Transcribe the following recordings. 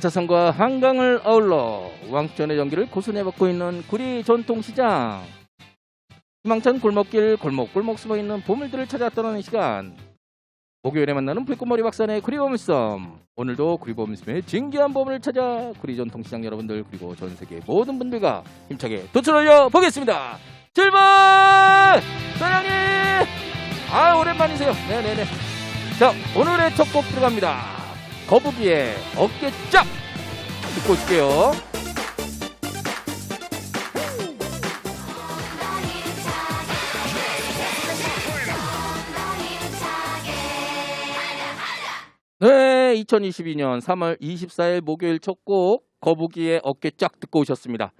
아차산과 한강을 아울러 왕천의 전기를 고스란히 받고 있는 구리 전통시장. 희망찬 골목길 골목골목 숨어있는 보물들을 찾아 떠나는 시간. 목요일에 만나는 불꽃머리 박산의 구리보물섬. 오늘도 구리보물섬의 진귀한 보물을 찾아 구리 전통시장 여러분들 그리고 전 세계 모든 분들과 힘차게 도출하려 보겠습니다. 출발! 사장님! 아 오랜만이세요. 네네네. 자 오늘의 첫 곡 들어갑니다. 거북이의 어깨 쫙 듣고 올게요. 네, 2022년 3월 24일 목요일 첫 곡 거북이의 어깨 쫙 듣고 오셨습니다.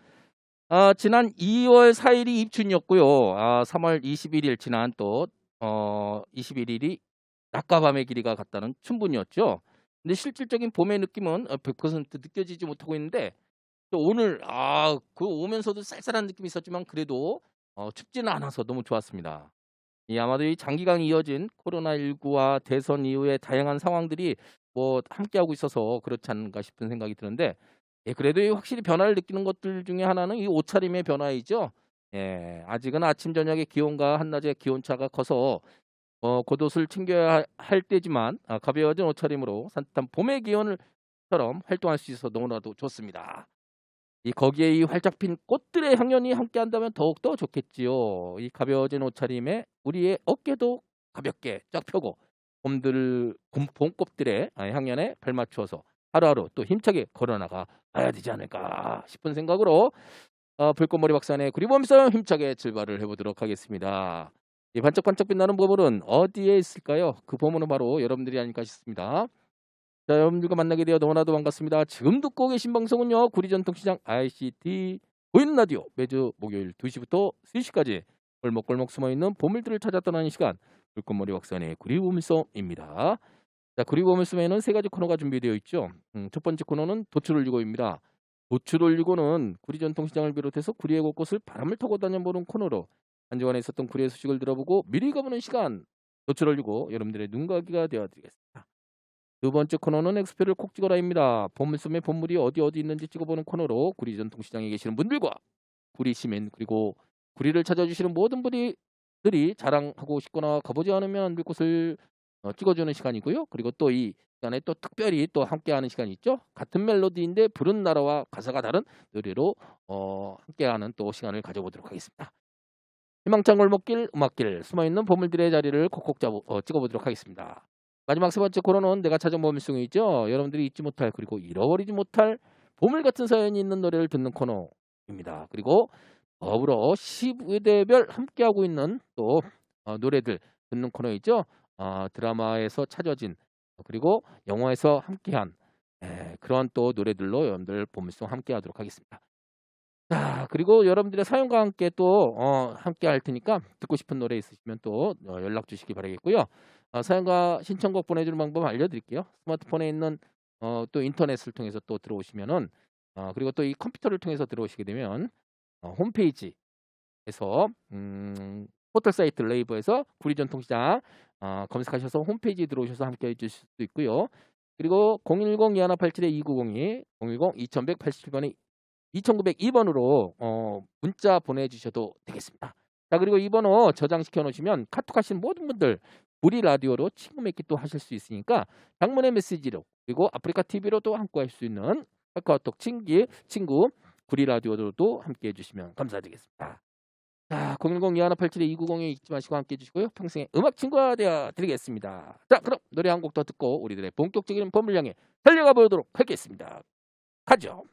아, 지난 2월 4일이 입춘이었고요. 아, 3월 21일 지난 또 어, 21일이 낮과 밤의 길이가 같다는 춘분이었죠. 근데 실질적인 봄의 느낌은 100% 느껴지지 못하고 있는데 또 오늘 아, 그 오면서도 쌀쌀한 느낌이 있었지만 그래도 어, 춥지는 않아서 너무 좋았습니다. 이 아마도 이 장기간 이어진 코로나19와 대선 이후의 다양한 상황들이 뭐 함께하고 있어서 그렇지 않은가 싶은 생각이 드는데 예, 그래도 이 확실히 변화를 느끼는 것들 중에 하나는 이 옷차림의 변화이죠. 예, 아직은 아침 저녁의 기온과 한낮의 기온 차가 커서 어, 겉옷을 챙겨야 하- 할 때지만 아, 가벼워진 옷차림으로 산뜻한 봄의 기온을처럼 활동할 수 있어서 너무나도 좋습니다. 이 거기에 이 활짝 핀 꽃들의 향연이 함께한다면 더욱 더 좋겠지요. 이 가벼워진 옷차림에 우리의 어깨도 가볍게 쫙 펴고 봄들 봄, 봄꽃들의 아, 향연에 발맞추어서 하루하루 또 힘차게 걸어나가 봐야 되지 않을까 싶은 생각으로 어, 불꽃머리 박산의 구리범섬 힘차게 출발을 해보도록 하겠습니다. 이 반짝반짝 빛나는 보물은 어디에 있을까요? 그 보물은 바로 여러분들이 아닐까 싶습니다. 자, 여러분들과 만나게 되어 너무나도 반갑습니다. 지금 듣고 계신 방송은요. 구리전통시장 ICT 보이는 라디오 매주 목요일 2시부터 3시까지 골목골목 숨어있는 보물들을 찾아 떠나는 시간 불꽃머리 wak산의 구리보물섬입니다. 자, 구리보물섬에는 세 가지 코너가 준비되어 있죠. 음, 첫 번째 코너는 도출 올리고입니다. 도출 올리고는 구리전통시장을 비롯해서 구리의 곳곳을 바람을 타고 다녀보는 코너로 한 주간에 있었던 구리의 소식을 들어보고 미리 가보는 시간 도출올리고 여러분들의 눈가기가 되어드리겠습니다. 두 번째 코너는 엑스표를 콕 찍어라입니다. 보물섬의 보물이 어디 어디 있는지 찍어보는 코너로 구리 전통시장에 계시는 분들과 구리 시민 그리고 구리를 찾아주시는 모든 분들이 자랑하고 싶거나 가보지 않으면 안 될 곳을 어, 찍어주는 시간이고요. 그리고 또 이 시간에 또 특별히 또 함께하는 시간이 있죠. 같은 멜로디인데 부른 나라와 가사가 다른 노래로 어, 함께하는 또 시간을 가져보도록 하겠습니다. 희망찬 골목길 음악길 숨어있는 보물들의 자리를 콕콕 잡아, 어, 찍어보도록 하겠습니다. 마지막 세 번째 코너는 내가 찾은 보물송이죠. 여러분들이 잊지 못할 그리고 잃어버리지 못할 보물 같은 사연이 있는 노래를 듣는 코너입니다. 그리고 더불어 시부대별 함께하고 있는 또 어, 노래들 듣는 코너이죠. 어, 드라마에서 찾아진 그리고 영화에서 함께한 에, 그런 또 노래들로 여러분들 보물송 함께하도록 하겠습니다. 자 그리고 여러분들의 사연과 함께 또 어, 함께 할 테니까 듣고 싶은 노래 있으시면 또 어, 연락 주시기 바라겠고요. 어, 사연과 신청곡 보내주는 방법 알려드릴게요. 스마트폰에 있는 어, 또 인터넷을 통해서 또 들어오시면은 어, 그리고 또 이 컴퓨터를 통해서 들어오시게 되면 어, 홈페이지에서 음, 포털 사이트 레이버에서 구리전통시장 어, 검색하셔서 홈페이지 들어오셔서 함께 해주실 수도 있고요. 그리고 010-2187-2902, 010-2187번이 2902번으로 어, 문자 보내주셔도 되겠습니다. 자 그리고 이 번호 저장시켜 놓으시면 카톡 하시는 모든 분들 우리 라디오로 친구 맺기 또 하실 수 있으니까 장문의 메시지로 그리고 아프리카 TV로도 함께 할 수 있는 카카오톡 친기 친구 구리 라디오로도 함께 해주시면 감사드리겠습니다. 자 010-2187-2902 잊지 마시고 함께 해주시고요. 평생의 음악 친구가 되어 드리겠습니다. 자 그럼 노래 한 곡 더 듣고 우리들의 본격적인 향해 달려가 보도록 하겠습니다. 가죠.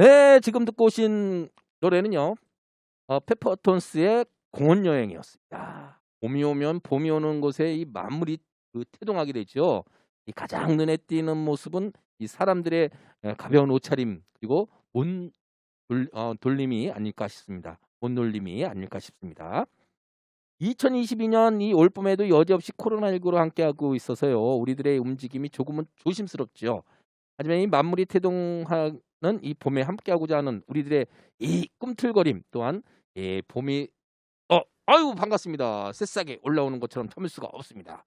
네, 지금 듣고 오신 노래는요. 어, 페퍼톤스의 공원 여행이었습니다. 봄이 오면 봄이 오는 곳에 이 만물이 그 태동하게 되죠. 이 가장 눈에 띄는 모습은 이 사람들의 에, 가벼운 옷차림 그리고 온 돌, 어, 돌림이 아닐까 싶습니다. 온놀림이 아닐까 싶습니다. 2022년 이 올봄에도 여지없이 코로나19로 함께하고 있어서요. 우리들의 움직임이 조금은 조심스럽죠. 하지만 이 만물이 태동하는 이 봄에 함께하고자 하는 우리들의 이 꿈틀거림 또한 예, 봄이 어 아유 반갑습니다. 새싹에 올라오는 것처럼 참을 수가 없습니다.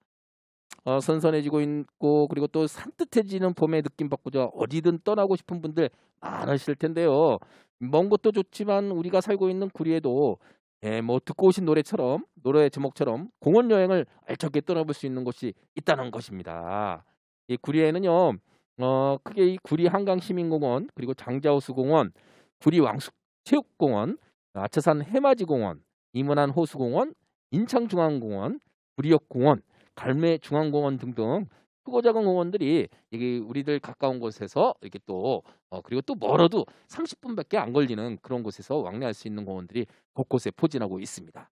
어, 선선해지고 있고 그리고 또 산뜻해지는 봄의 느낌 받고자 어디든 떠나고 싶은 분들 많으실 텐데요. 먼 곳도 좋지만 우리가 살고 있는 구리에도 예, 뭐 듣고 오신 노래처럼 노래 제목처럼 공원 여행을 알차게 떠나볼 수 있는 곳이 있다는 것입니다. 이 구리에는요, 어, 크게 이 구리 한강 시민공원 그리고 장자호수 공원, 구리 왕숙 체육공원, 아차산 해맞이 공원, 이문안 호수공원, 인창중앙공원, 구리역공원, 갈매중앙공원 등등 크고 작은 공원들이 이게 우리들 가까운 곳에서 이렇게 또 어, 그리고 또 멀어도 30분밖에 안 걸리는 그런 곳에서 왕래할 수 있는 공원들이 곳곳에 포진하고 있습니다.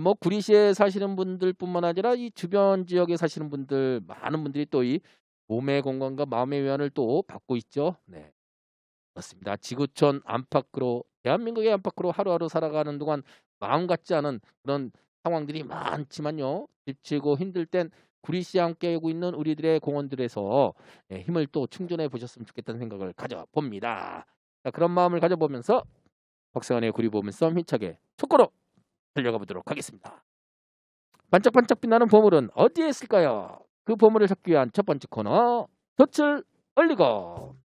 뭐 구리시에 사시는 분들뿐만 아니라 이 주변 지역에 사시는 분들 많은 분들이 또 이 몸의 건강과 마음의 위안을 또 받고 있죠. 네. 그렇습니다. 지구촌 안팎으로 대한민국의 안팎으로 하루하루 살아가는 동안 마음 같지 않은 그런 상황들이 많지만요. 지치고 힘들 땐 구리시와 함께 하고 있는 우리들의 공원들에서 예, 힘을 또 충전해 보셨으면 좋겠다는 생각을 가져봅니다. 자, 그런 마음을 가져보면서 박세환의 구리보물 썸 힘차게 촉구로 달려가 보도록 하겠습니다. 반짝반짝 빛나는 보물은 어디에 있을까요? 그 보물을 찾기 위한 첫 번째 코너 덫을 올리고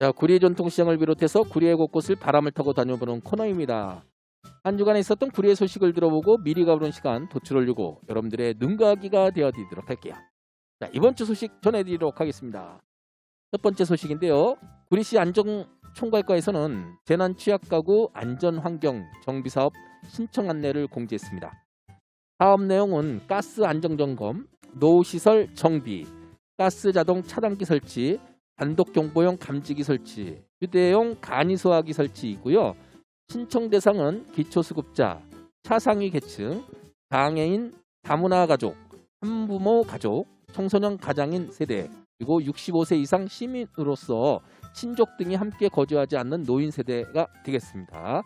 자, 구리의 전통시장을 비롯해서 구리의 곳곳을 바람을 타고 다녀보는 코너입니다. 한 주간에 있었던 구리의 소식을 들어보고 미리 가보는 시간 도출 올리고 여러분들의 눈과 귀가 되어드리도록 할게요. 자, 이번 주 소식 전해드리도록 하겠습니다. 첫 번째 소식인데요. 구리시 안정총괄과에서는 재난 취약 가구 안전환경 정비사업 신청 안내를 공지했습니다. 사업 내용은 가스 안정점검, 노시설 정비, 가스 자동 차단기 설치, 단독 경보용 감지기 설치, 휴대용 간이 소화기 설치이고요. 신청 대상은 기초수급자, 차상위 계층, 장애인, 다문화 가족, 한부모 가족, 청소년 가장인 세대, 그리고 65세 이상 시민으로서 친족 등이 함께 거주하지 않는 노인 세대가 되겠습니다.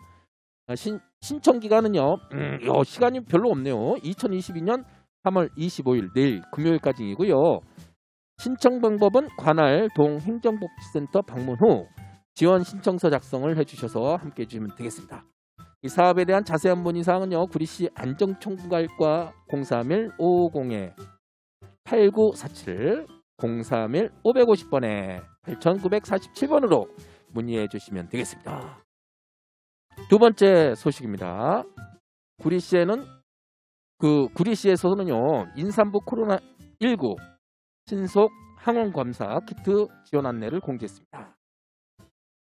아, 신, 신청 기간은요, 음, 요 시간이 별로 없네요. 2022년 3월 25일 내일 금요일까지이고요. 신청 방법은 관할 동 행정복지센터 방문 후 지원 신청서 작성을 해주셔서 함께 해주시면 되겠습니다. 이 사업에 대한 자세한 문의 사항은요. 구리시 안정총괄과 031 550에 8947 031 550번에 8947번으로 문의해 주시면 되겠습니다. 두 번째 소식입니다. 구리시에는 그 구리시에서는요. 인삼부 코로나 19 신속 항원 검사 키트 지원 안내를 공지했습니다.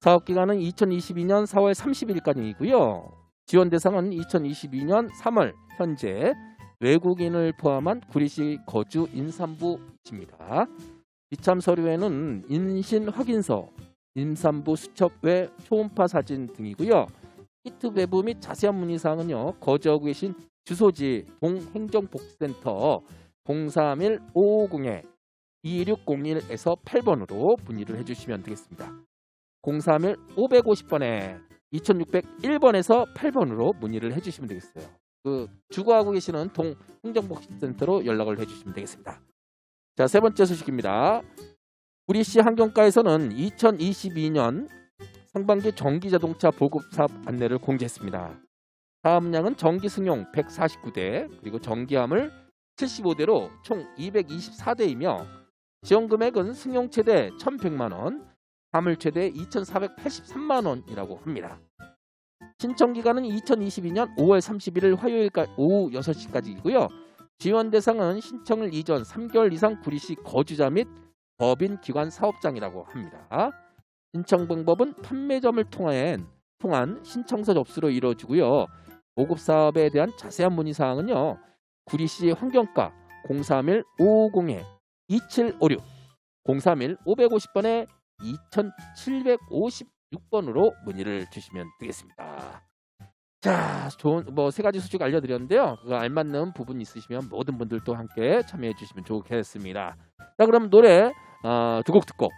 사업 기간은 2022년 4월 30일까지이고요. 지원 대상은 2022년 3월 현재 외국인을 포함한 구리시 거주 임산부입니다. 이참 서류에는 임신 확인서, 임산부 수첩 외 초음파 사진 등이고요. 키트 배부 및 자세한 문의 사항은요. 거주하고 계신 주소지 동행정복지센터 031 550에 2601에서 8번으로 문의를 해주시면 되겠습니다. 031 550번에 2601번에서 8번으로 문의를 해주시면 되겠어요. 그 주거하고 계시는 동 행정복지센터로 연락을 해주시면 되겠습니다. 자, 세 번째 소식입니다. 구리시 환경과에서는 2022년 상반기 전기자동차 보급 사업 안내를 공지했습니다. 사업량은 전기 승용 149대 그리고 전기화물 75대로 총 224대이며 지원 금액은 승용 최대 1,100만 원, 화물 최대 2,483만 원이라고 합니다. 신청 기간은 2022년 5월 31일 화요일까지 오후 6시까지이고요. 지원 대상은 신청을 이전 3개월 이상 구리시 거주자 및 법인 기관 사업장이라고 합니다. 신청 방법은 판매점을 통한, 통한 신청서 접수로 이루어지고요. 보급 사업에 대한 자세한 문의 사항은요. 구리시 환경과 031 550에 2756 031 550번에 2756 번으로 문의를 주시면 되겠습니다. 자, 좋은 뭐 세 가지 소식 알려드렸는데요. 그 알맞는 부분 있으시면 모든 분들도 함께 참여해 주시면 좋겠습니다. 자, 그럼 노래 어, 두곡 듣고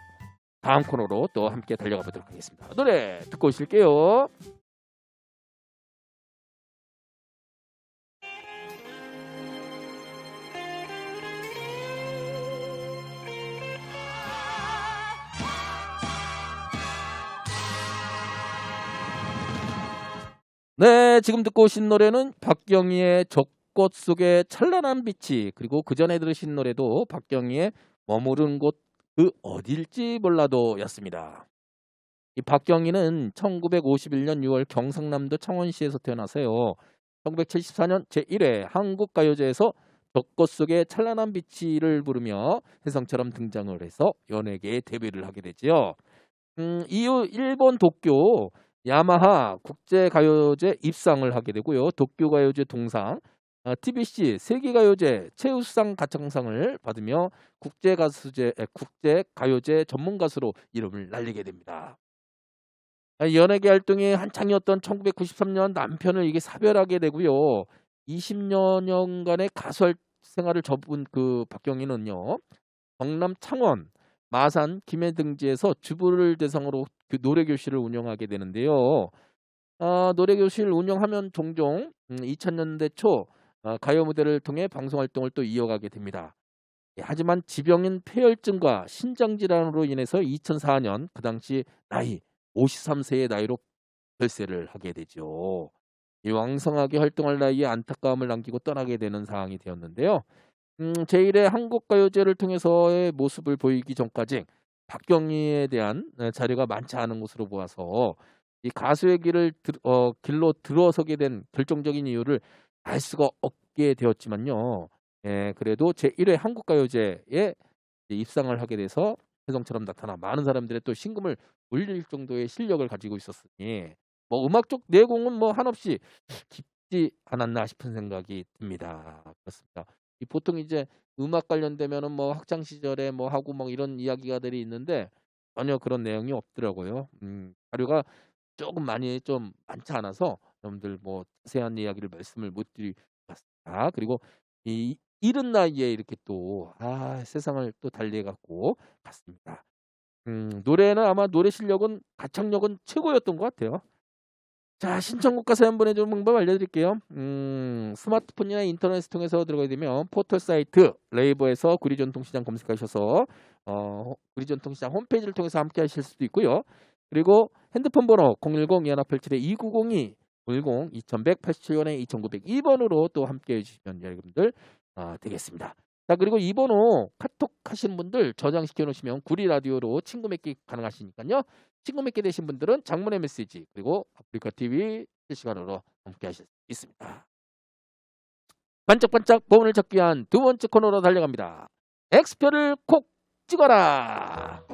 다음 코너로 또 함께 달려가 보도록 하겠습니다. 노래 듣고 오실게요. 네, 지금 듣고 오신 노래는 박경희의 적꽃 속의 찬란한 빛이 그리고 그 전에 들으신 노래도 박경희의 머무른 곳 그 어딜지 몰라도였습니다. 이 박경희는 1951년 6월 경상남도 창원시에서 태어나서요. 1974년 제1회 한국가요제에서 적꽃 속의 찬란한 빛이를 부르며 혜성처럼 등장을 해서 연예계에 데뷔를 하게 되지요. 음, 이후 일본 도쿄 야마하 국제가요제 입상을 하게 되고요. 도쿄가요제 동상, 어, TBC 세계가요제 최우수상 가창상을 받으며 국제가수제, 에, 국제가요제 전문 가수로 이름을 날리게 됩니다. 아, 연예계 활동이 한창이었던 1993년 남편을 이게 사별하게 되고요. 20여년간의 가수 활- 생활을 접은 그 박경희는요. 경남 창원, 마산, 김해 등지에서 주부를 대상으로 그 노래 교실을 운영하게 되는데요. 아, 노래 교실 운영하면 종종 음, 2000년대 초 아, 가요 무대를 통해 방송 활동을 또 이어가게 됩니다. 예, 하지만 지병인 폐혈증과 신장 질환으로 인해서 2004년 그 당시 나이 53세의 나이로 별세를 하게 되죠. 이 왕성하게 활동할 나이에 안타까움을 남기고 떠나게 되는 상황이 되었는데요. 음, 제1회 한국가요제를 통해서의 모습을 보이기 전까지 박경희에 대한 어, 자료가 많지 않은 것으로 보아서 이 가수의 길을 들, 어, 길로 들어서게 된 결정적인 이유를 알 수가 없게 되었지만요. 예, 그래도 제1회 한국가요제에 입상을 하게 돼서 혜성처럼 나타나 많은 사람들의 또 신금을 울릴 정도의 실력을 가지고 있었으니 뭐 음악적 내공은 뭐 한없이 깊지 않았나 싶은 생각이 듭니다. 그렇습니다. 이 보통 이제 음악 관련되면은 뭐 학창 시절에 뭐 하고 뭐 이런 이야기가들이 있는데 전혀 그런 내용이 없더라고요. 음, 자료가 조금 많이 좀 많지 않아서 여러분들 뭐 자세한 이야기를 말씀을 못 드리겠습니다. 그리고 이 이른 나이에 이렇게 또 아, 세상을 또 달리 해 갖고 갔습니다. 음, 노래는 아마 노래 실력은 가창력은 최고였던 것 같아요. 자, 신청곡과 사연 보내주는 방법 알려드릴게요. 음, 스마트폰이나 인터넷을 통해서 들어가게 되면 포털 사이트 레이버에서 구리전통시장 검색하셔서 어, 구리전통시장 홈페이지를 통해서 함께 하실 수도 있고요. 그리고 핸드폰 번호 010-2187-2902 10 2187원에 2902번으로 또 함께 해주시면 여러분들 어, 되겠습니다. 자 그리고 이 번호 카톡 하신 분들 저장시켜 놓으시면 구리 라디오로 친구 맺기 가능하시니까요. 친구 맺게 되신 분들은 장문의 메시지 그리고 아프리카 TV 실시간으로 함께 하실 수 있습니다. 반짝반짝 보온을 찾기 위한 두 번째 코너로 달려갑니다. 엑스표를 콕 찍어라.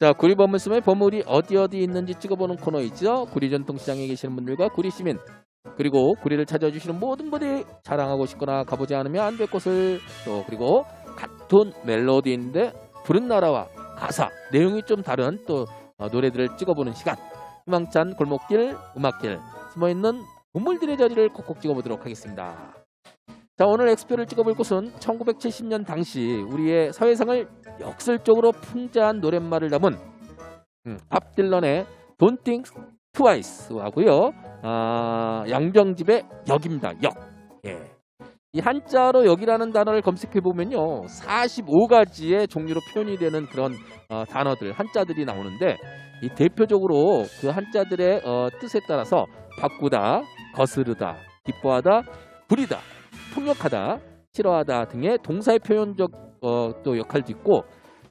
자, 구리 버물섬의 보물이 어디 어디 있는지 찍어보는 코너 있죠. 구리 전통시장에 계시는 분들과 구리 시민 그리고 구리를 찾아주시는 모든 분들이 자랑하고 싶거나 가보지 않으면 안 될 곳을 또 그리고 같은 멜로디인데 부른 나라와 가사 내용이 좀 다른 또 어, 노래들을 찍어보는 시간 희망찬 골목길 음악길 숨어있는 보물들의 자리를 콕콕 찍어보도록 하겠습니다. 자 오늘 엑스표를 찍어볼 곳은 1970년 당시 우리의 사회상을 역설적으로 풍자한 노랫말을 담은 음, 밥 딜런의 Don't Think Twice 하고요. 아, 양병집의 역입니다. 역. 예. 이 한자로 역이라는 단어를 검색해 보면요. 45가지의 종류로 표현이 되는 그런 어, 단어들, 한자들이 나오는데 이 대표적으로 그 한자들의 어, 뜻에 따라서 바꾸다, 거스르다, 기뻐하다, 부리다, 폭력하다, 싫어하다 등의 동사의 표현적 어, 또 역할도 있고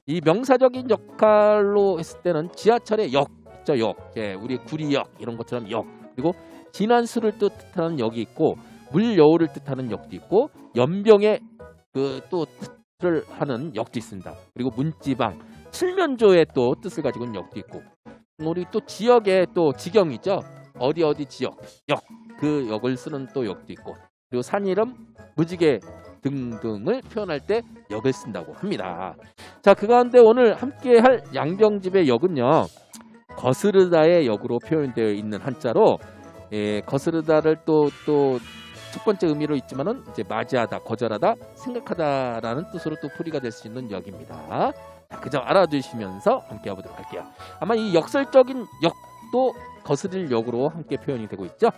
이 명사적인 역할로 했을 때는 지하철의 역, 있죠 역, 예, 우리 구리역 이런 것처럼 역. 그리고 진한 술을 뜻하는 역이 있고 물 여울을 뜻하는 역도 있고 연병의 그또 뜻을 하는 역도 있습니다. 그리고 문지방 칠면조의 또 뜻을 가지고 있는 역도 있고 우리 또 지역의 또 지경이죠. 어디 어디 지역 역. 그 역을 쓰는 또 역도 있고 그리고 산 이름 무지개 등등을 표현할 때 역을 쓴다고 합니다. 자, 그 가운데 오늘 함께 할 양병집의 역은요. 거스르다의 역으로 표현되어 있는 한자로 예, 거스르다를 또 또 첫 번째 의미로 있지만은 이제 맞이하다, 거절하다, 생각하다라는 뜻으로 또 풀이가 될 수 있는 역입니다. 자, 그점 알아두시면서 함께 해보도록 할게요. 아마 이 역설적인 역도 거스릴 역으로 함께 표현이 되고 있죠.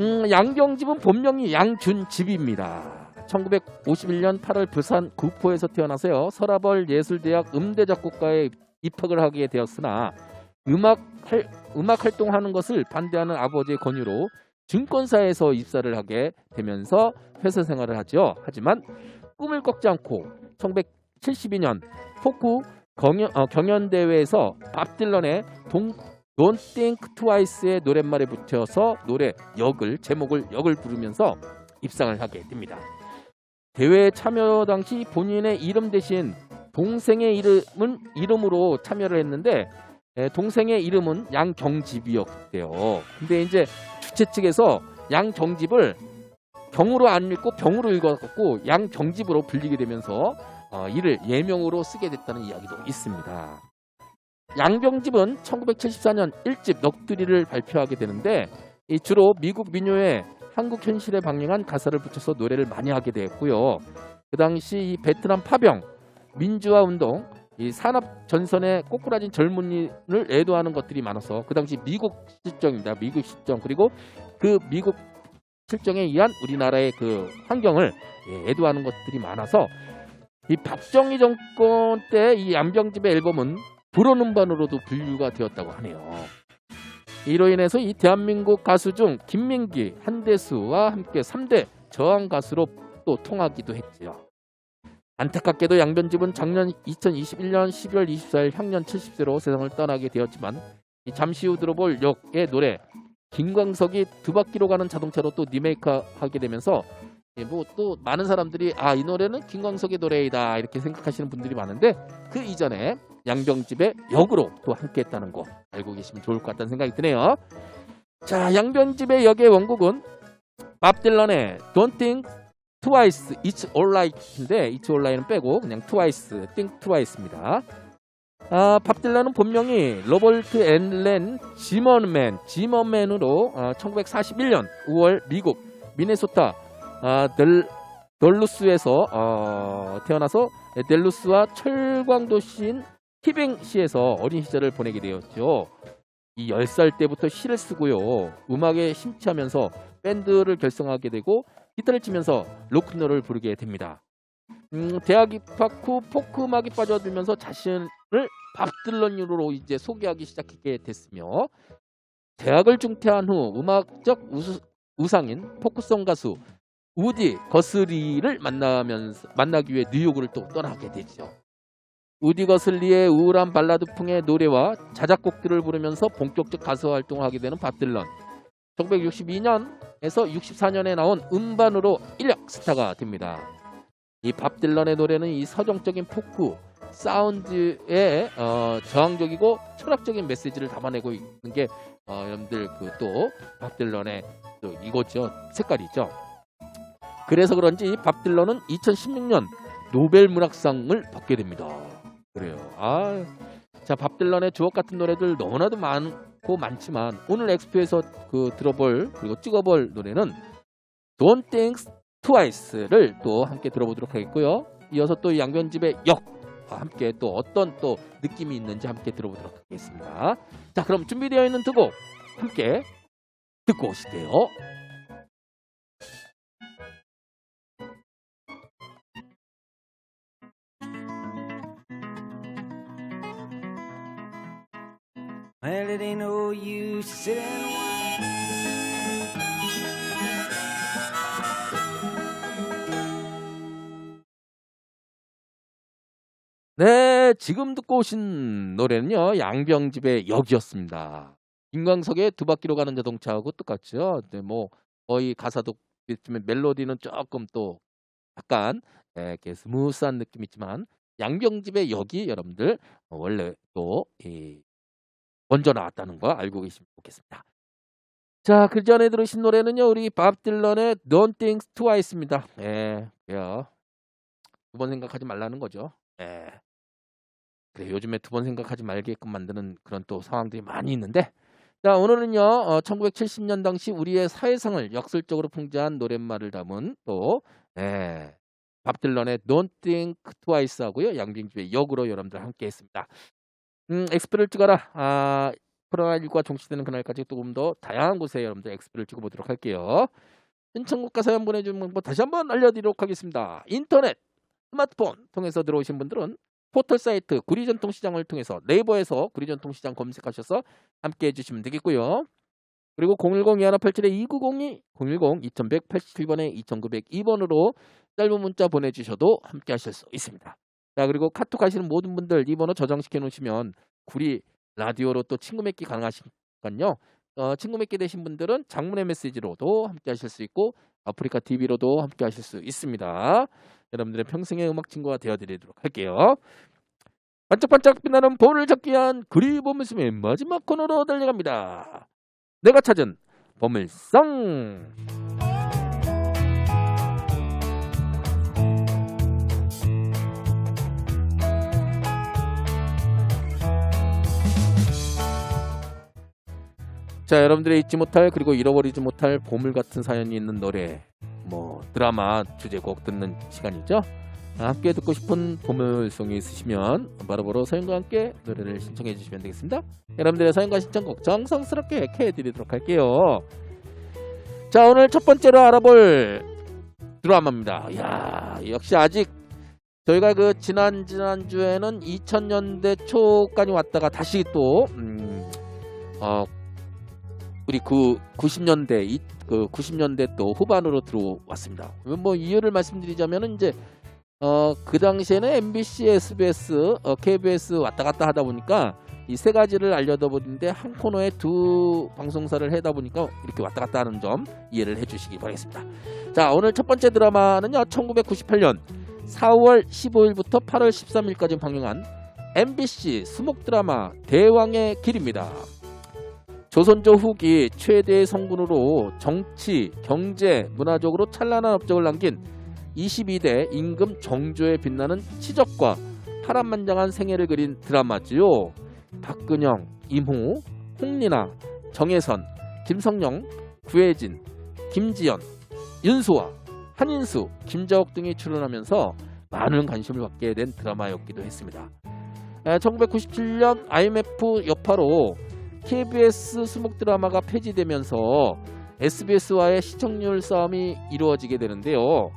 음, 양병집은 본명이 양준집입니다. 1951년 8월 부산 구포에서 태어나서요. 서라벌 예술대학 음대작곡과에 입학을 하게 되었으나 음악 할, 음악 활동하는 것을 반대하는 아버지의 권유로 증권사에서 입사를 하게 되면서 회사 생활을 하죠. 하지만 꿈을 꺾지 않고 1972년 포크 경연, 어, 경연대회에서 밥 딜런의 동, Don't Think Twice의 노랫말에 붙여서 노래 역을 제목을 역을 부르면서 입상을 하게 됩니다. 대회 참여 당시 본인의 이름 대신 동생의 이름은 이름으로 참여를 했는데 에, 동생의 이름은 양경집이었대요. 근데 이제 주최 측에서 양경집을 경으로 안 읽고 병으로 읽어갖고 양경집으로 불리게 되면서 어, 이를 예명으로 쓰게 됐다는 이야기도 있습니다. 양병집은 1974년 1집 넋두리를 발표하게 되는데 이 주로 미국 민요에 한국 현실에 방영한 가사를 붙여서 노래를 많이 하게 되었고요. 그 당시 이 베트남 파병, 민주화 운동, 이 산업 전선에 꼬꾸라진 젊은이를 애도하는 것들이 많아서 그 당시 미국 실정입니다. 미국 실정 그리고 그 미국 실정에 의한 우리나라의 그 환경을 예, 애도하는 것들이 많아서 이 박정희 정권 때이 양병집의 앨범은 불어음반으로도 분류가 되었다고 하네요. 이로 인해서 이 대한민국 가수 중 김민기, 한대수와 함께 3대 저항 가수로 또 통하기도 했지요. 안타깝게도 양변집은 작년 2021년 12월 24일 향년 70세로 세상을 떠나게 되었지만 이 잠시 후 들어볼 역의 노래 김광석이 두 바퀴로 가는 자동차로 또 리메이크하게 되면서 뭐또 많은 사람들이 아 이 노래는 김광석의 노래이다 이렇게 생각하시는 분들이 많은데 그 이전에 양병집의 역으로 또 함께했다는 거 알고 계시면 좋을 것 같다는 생각이 드네요. 자 양병집의 역의 원곡은 밥 딜런의 Don't Think Twice, It's Alright인데 It's Alright은 빼고 그냥 Twice, Think Twice입니다. 아, 밥 딜런은 본명이 로버트 앤렌 지먼맨, 지먼맨으로 어, 1941년 5월 미국 미네소타 아, 델, 덜루스에서 어, 태어나서 델루스와 철광 도시인 히뱅시에서 어린 시절을 보내게 되었죠. 이 10살 때부터 시를 쓰고요. 음악에 심취하면서 밴드를 결성하게 되고 기타를 치면서 로큰롤을 부르게 됩니다. 음, 대학 입학 후 포크 음악에 빠져들면서 자신을 밥 딜런으로 이제 소개하기 시작하게 됐으며 대학을 중퇴한 후 음악적 우수, 우상인 포크송 가수 우디 거스리를 만나면서 만나기 위해 뉴욕을 또 떠나게 되죠. 우디 거슬리의 우울한 발라드풍의 노래와 자작곡들을 부르면서 본격적 가수 활동을 하게 되는 밥 딜런. 1962년에서 64년에 나온 음반으로 인력 스타가 됩니다. 이 밥 딜런의 노래는 이 서정적인 포크 사운드에 어, 저항적이고 철학적인 메시지를 담아내고 있는 게 어, 여러분들 그 또 밥 딜런의 또 이거죠 색깔이죠. 그래서 그런지 밥 딜런은 2016년 노벨 문학상을 받게 됩니다. 그래요. 아, 자, 밥 딜런의 주옥 같은 노래들 너무나도 많고 많지만 오늘 엑스포에서 그 들어볼 그리고 찍어볼 노래는 Don't Think Twice를 또 함께 들어보도록 하겠고요. 이어서 또 양변집의 역 함께 또 어떤 또 느낌이 있는지 함께 들어보도록 하겠습니다. 자, 그럼 준비되어 있는 두 곡 함께 듣고 오실게요. Well, it ain't no use sitting. 네, 지금 듣고 오신 노래는요, 양병집의 역이었습니다. 김광석의 두 바퀴로 가는 자동차하고 똑같죠. 네, 뭐 거의 가사도 비슷하면 멜로디는 조금 또 약간 예, 이렇게 스무스한 느낌이 있지만 양병집의 역이 여러분들 어, 원래 또 이, 먼저 나왔다는 거 알고 계시면 좋겠습니다. 자, 그 전에 들으신 노래는요, 우리 밥 딜런의 Don't Think Twice입니다. 예, 야, 두번 생각하지 말라는 거죠. 예. 그래, 요즘에 두 번 생각하지 말게끔 만드는 그런 또 상황들이 많이 있는데, 자, 오늘은요, 어, 1970년 당시 우리의 사회상을 역설적으로 풍자한 노랫말을 담은 또, 예, 밥 딜런의 Don't Think Twice 하고요, 양빙주의 역으로 여러분들 함께 했습니다. 음, 엑스표를 찍어라. 아, 코로나19가 종식되는 그날까지 조금 더 다양한 곳에 여러분들 엑스표를 찍어보도록 할게요. 신청국가 사연 보내주는 방법 다시 한번 알려드리도록 하겠습니다. 인터넷, 스마트폰 통해서 들어오신 분들은 포털 사이트 구리전통시장을 통해서 네이버에서 구리전통시장 검색하셔서 함께 해주시면 되겠고요. 그리고 010-2187-2902, 010-2187번에 2902번으로 짧은 문자 보내주셔도 함께 하실 수 있습니다. 자 그리고 카톡 하시는 모든 분들 이 번호 저장시켜 놓으시면 구리 라디오로 또 친구 맺기 가능하시니까요. 어, 친구 맺게 되신 분들은 장문의 메시지로도 함께 하실 수 있고 아프리카 TV로도 함께 하실 수 있습니다. 여러분들의 평생의 음악 친구가 되어드리도록 할게요. 반짝반짝 빛나는 볼을 잡기 위한 그리 보물섬의 마지막 코너로 달려갑니다. 내가 찾은 보물섬. 자, 여러분들의 잊지 못할 그리고 잃어버리지 못할 보물 같은 사연이 있는 노래, 뭐 드라마 주제곡 듣는 시간이죠. 아, 함께 듣고 싶은 보물송이 있으시면 바로바로 사연과 함께 노래를 신청해 주시면 되겠습니다. 여러분들의 사연과 신청곡 정성스럽게 해드리도록 할게요. 자, 오늘 첫 번째로 알아볼 드라마입니다. 이야, 역시 아직 저희가 그 지난 지난 주에는 2000년대 초까지 왔다가 다시 또 음, 어, 우리 그 90년대 이, 그 90년대 또 후반으로 들어왔습니다. 뭐 이유를 말씀드리자면은 이제 어 그 당시에는 MBC, SBS, 어, KBS 왔다 갔다 하다 보니까 이 세 가지를 알려다 보는데 한 코너에 두 방송사를 해다 보니까 이렇게 왔다 갔다 하는 점 이해를 해주시기 바라겠습니다. 자 오늘 첫 번째 드라마는요 1998년 4월 15일부터 8월 13일까지 방영한 MBC 수목 드라마 대왕의 길입니다. 조선조 후기 최대의 성군으로 정치, 경제, 문화적으로 찬란한 업적을 남긴 22대 임금 정조에 빛나는 치적과 파란만장한 생애를 그린 드라마지요. 박근영, 임호, 홍리나, 정혜선, 김성령, 구혜진, 김지연, 윤소아, 한인수, 김자옥 등이 출연하면서 많은 관심을 받게 된 드라마였기도 했습니다. 1997년 IMF 여파로 KBS 수목 드라마가 폐지되면서 SBS와의 시청률 싸움이 이루어지게 되는데요.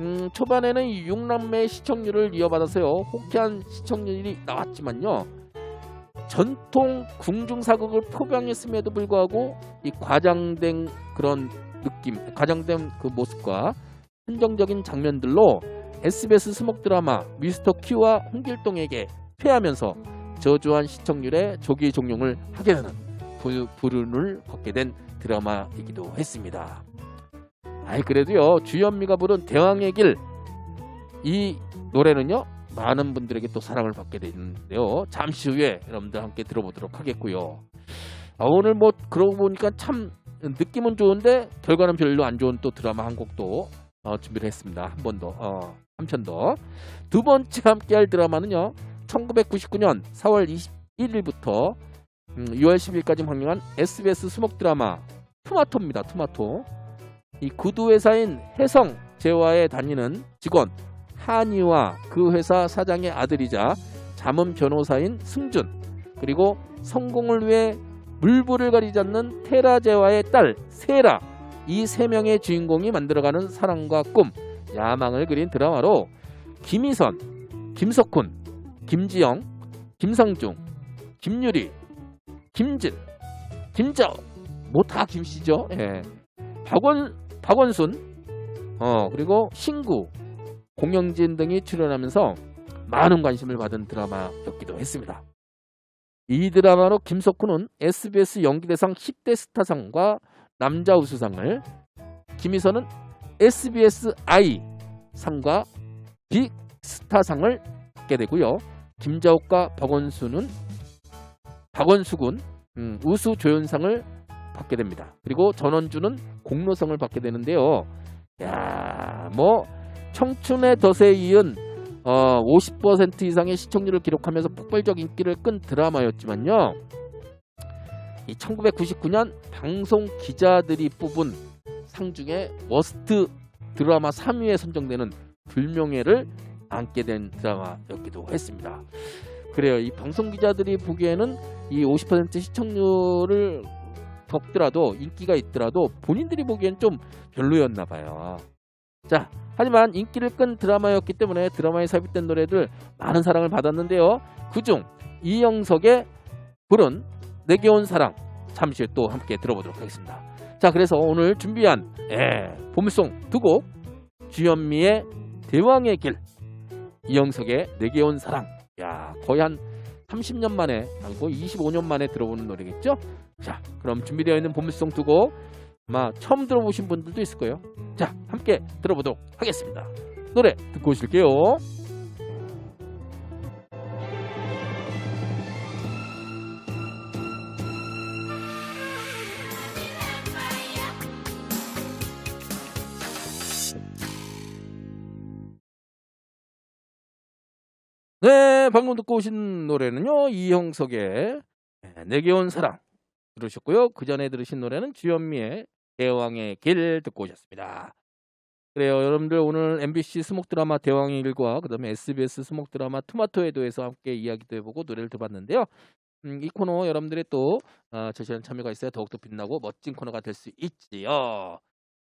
음, 초반에는 이 육남매의 시청률을 이어받아서요. 호쾌한 시청률이 나왔지만요. 전통 궁중사극을 표방했음에도 불구하고 이 과장된 그런 느낌, 과장된 그 모습과 한정적인 장면들로 SBS 수목 드라마 미스터 큐와 홍길동에게 패하면서 저조한 시청률에 조기 종용을 하게 되는 부- 불운을 걷게 된 드라마이기도 했습니다. 아이 그래도요 주현미가 부른 대왕의 길 이 노래는요 많은 분들에게 또 사랑을 받게 되는데요. 잠시 후에 여러분들 함께 들어보도록 하겠고요. 아, 오늘 뭐 그러고 보니까 참 느낌은 좋은데 결과는 별로 안 좋은 또 드라마 한 곡도 어, 준비를 했습니다. 한 번더 어, 한편 더. 두 번째 함께 할 드라마는요 1999년 4월 21일부터 6월 10일까지 방영한 SBS 수목 드라마 토마토입니다. 토마토. 이 구두 회사인 해성 제와에 다니는 직원 한이와 그 회사 사장의 아들이자 자문 변호사인 승준 그리고 성공을 위해 물불을 가리지 않는 테라 제와의 딸 세라 이 세 명의 주인공이 만들어가는 사랑과 꿈 야망을 그린 드라마로 김희선, 김석훈, 김지영, 김상중, 김유리, 김진, 김자오, 뭐다 김씨죠. 예. 박원, 박원순, 어 그리고 신구, 공영진 등이 출연하면서 많은 관심을 받은 드라마였기도 했습니다. 이 드라마로 김석훈은 SBS 연기대상 10대 스타상과 남자 우수상을, 김희선은 SBS I 상과 빅스타상을 받게 되고요. 김자옥과 박원수는 박원수군 음, 우수 조연상을 받게 됩니다. 그리고 전원주는 공로성을 받게 되는데요. 야, 뭐 청춘의 덫에 이은 어, 50% 이상의 시청률을 기록하면서 폭발적 인기를 끈 드라마였지만요. 이 1999년 방송 기자들이 뽑은 상 중에 워스트 드라마 3위에 선정되는 불명예를 안게 된 드라마였기도 했습니다. 그래요. 이 방송 기자들이 보기에는 이 50% 시청률을 겪더라도 인기가 있더라도 본인들이 보기엔 좀 별로였나 봐요. 자, 하지만 인기를 끈 드라마였기 때문에 드라마에 삽입된 노래들 많은 사랑을 받았는데요. 그중 이영석의 부른 내게 온 사랑 잠시 또 함께 들어보도록 하겠습니다. 자, 그래서 오늘 준비한 예, 봄송 두 곡 주현미의 대왕의 길 이영석의 내게 온 사랑 야 거의 한 30년 만에 아니고 25년 만에 들어보는 노래겠죠? 자, 그럼 준비되어 있는 봄송 두곡 아마 처음 들어보신 분들도 있을 거예요. 자, 함께 들어보도록 하겠습니다. 노래 듣고 오실게요. 네, 방금 듣고 오신 노래는요. 이형석의 네, 내게 온 사랑 들으셨고요. 그 전에 들으신 노래는 주현미의 대왕의 길 듣고 오셨습니다. 그래요. 여러분들 오늘 MBC 수목 드라마 대왕의 길과 그다음에 SBS 수목 드라마 토마토에 대해서 함께 이야기도 해보고 노래를 들어봤는데요. 음, 이 코너 여러분들의 또 어, 제시한 참여가 있어야 더욱더 빛나고 멋진 코너가 될 수 있지요.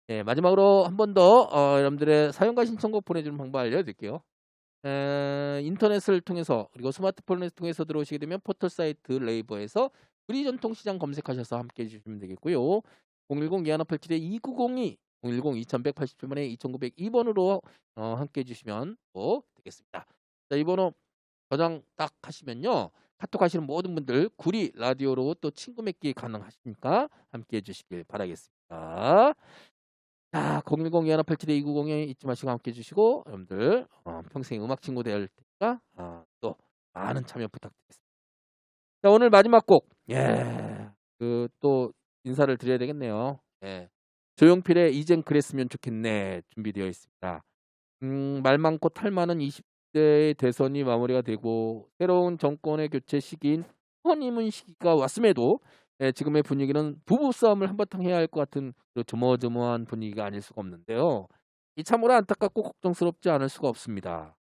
네, 마지막으로 한 번 더 어, 여러분들의 사연과 신청곡 보내주는 방법 알려드릴게요. 에, 인터넷을 통해서 그리고 스마트폰을 통해서 들어오시게 되면 포털 사이트 레이버에서 프리 전통시장 검색하셔서 함께 해주시면 되겠고요. 010-2187-2902 010-2187번에 2902번으로 어, 함께 해주시면 또 되겠습니다. 자, 이 번호 저장 딱 하시면요. 카톡 하시는 모든 분들 구리 라디오로 또 친구 맺기 가능하시니까 함께 해주시길 바라겠습니다. 자, 010-2187-2902 잊지 마시고 함께 해주시고 여러분들 어, 평생 음악 친구 될 테니까 어, 또 많은 참여 부탁드리겠습니다. 자, 오늘 마지막 곡. 예. 그 또 인사를 드려야 되겠네요. 예. 조용필의 이젠 그랬으면 좋겠네 준비되어 있습니다. 음, 말 많고 탈 많은 20대의 대선이 마무리가 되고 새로운 정권의 교체 시기인 허니문 시기가 왔음에도 예, 지금의 분위기는 부부 싸움을 한바탕 해야 할 것 같은 그 조머조머한 분위기가 아닐 수가 없는데요. 이 참으로 안타깝고 걱정스럽지 않을 수가 없습니다.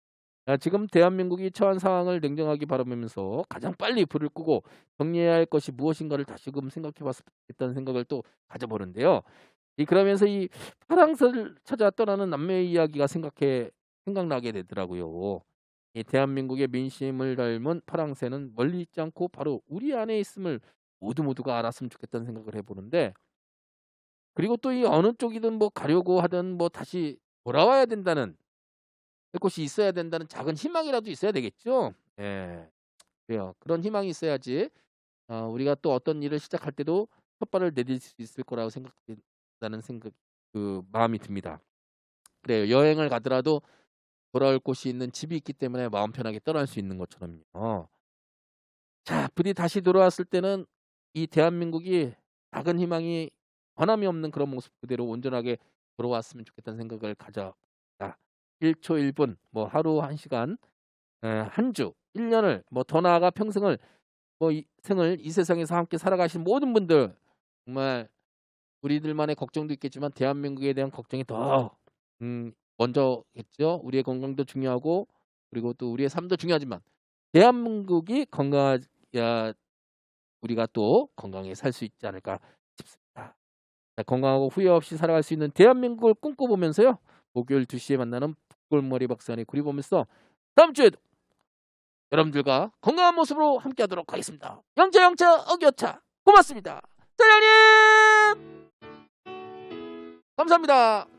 아, 지금 대한민국이 처한 상황을 냉정하게 바라보면서 가장 빨리 불을 끄고 정리해야 할 것이 무엇인가를 다시금 생각해 봤으면 좋겠다는 생각을 또 가져보는데요. 이 그러면서 이 파랑새를 찾아 떠나는 남매의 이야기가 생각해 생각나게 되더라고요. 이 대한민국의 민심을 닮은 파랑새는 멀리 있지 않고 바로 우리 안에 있음을 모두 모두가 알았으면 좋겠다는 생각을 해보는데 그리고 또 이 어느 쪽이든 뭐 가려고 하든 뭐 다시 돌아와야 된다는 곳이 있어야 된다는 작은 희망이라도 있어야 되겠죠. 예, 그래요. 그런 희망이 있어야지 어, 우리가 또 어떤 일을 시작할 때도 첫 발을 내딜 수 있을 거라고 생각한다는 생각, 그 마음이 듭니다. 그래요. 여행을 가더라도 돌아올 곳이 있는 집이 있기 때문에 마음 편하게 떠날 수 있는 것처럼요. 자, 부디 다시 돌아왔을 때는 이 대한민국이 작은 희망이 변함이 없는 그런 모습 그대로 온전하게 돌아왔으면 좋겠다는 생각을 가져다 1초 1분, 뭐 하루 1시간, 한 주, 1년을 뭐 더 나아가 평생을 뭐 이 생을 이 세상에서 함께 살아가신 모든 분들 정말 우리들만의 걱정도 있겠지만 대한민국에 대한 걱정이 더 음, 먼저겠죠. 우리의 건강도 중요하고 그리고 또 우리의 삶도 중요하지만 대한민국이 건강해야 우리가 또 건강하게 살수 있지 않을까 싶습니다. 자, 건강하고 후회 없이 살아갈 수 있는 대한민국을 꿈꿔보면서요. 목요일 2시에 만나는 풋골머리 박사님 구리 보면서 다음 주에도 여러분들과 건강한 모습으로 함께 하도록 하겠습니다. 영차 영차 어겨차 고맙습니다. 사장님 감사합니다.